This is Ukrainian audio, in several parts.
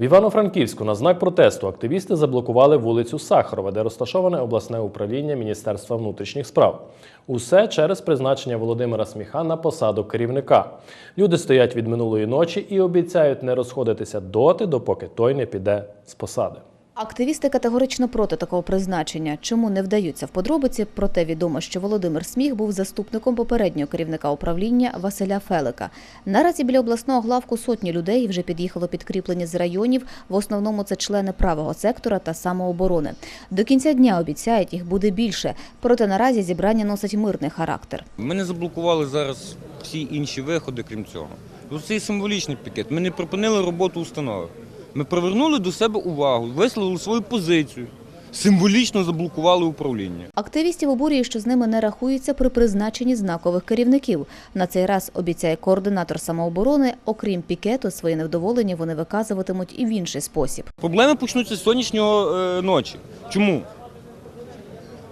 В Івано-Франківську на знак протесту активісти заблокували вулицю Сахарова, де розташоване обласне управління Міністерства внутрішніх справ. Усе через призначення Володимира Сміха на посаду керівника. Люди стоять від минулої ночі і обіцяють не розходитися доти, допоки той не піде з посади. Активісти категорично проти такого призначення. Чому не вдаються в подробиці? Проте відомо, що Володимир Сміх був заступником попереднього керівника управління Василя Фелика. Наразі біля обласного главку сотні людей вже під'їхало підкріплення з районів. В основному це члени правого сектора та самооборони. До кінця дня обіцяють, їх буде більше. Проте наразі зібрання носить мирний характер. Ми не заблокували зараз всі інші виходи, крім цього. Ось Цей символічний пікет. Ми не припинили роботу установи. Ми привернули до себе увагу, висловили свою позицію, символічно заблокували управління. Активістів обурює, що з ними не рахуються при призначенні знакових керівників. На цей раз обіцяє координатор самооборони. Окрім пікету, своє невдоволення вони виказуватимуть і в інший спосіб. Проблеми почнуться з сьогоднішнього е, ночі. Чому?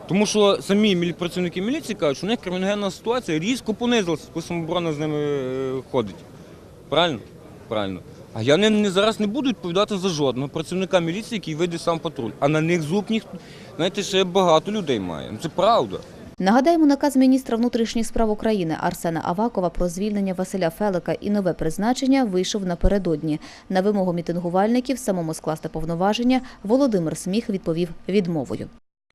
Тому що самі працівники міліції кажуть, що у них криміногенна ситуація різко понизилася, коли самооборона з ними е, ходить. Правильно? Правильно. А я не, не зараз не буду відповідати за жодного працівника міліції, який вийде сам патруль. А на них зуб ніхто. Знаєте, ще багато людей має. Це правда. Нагадаємо, наказ міністра внутрішніх справ України Арсена Авакова про звільнення Василя Фелика і нове призначення вийшов напередодні. На вимогу мітингувальників самому скласти повноваження Володимир Сміх відповів відмовою.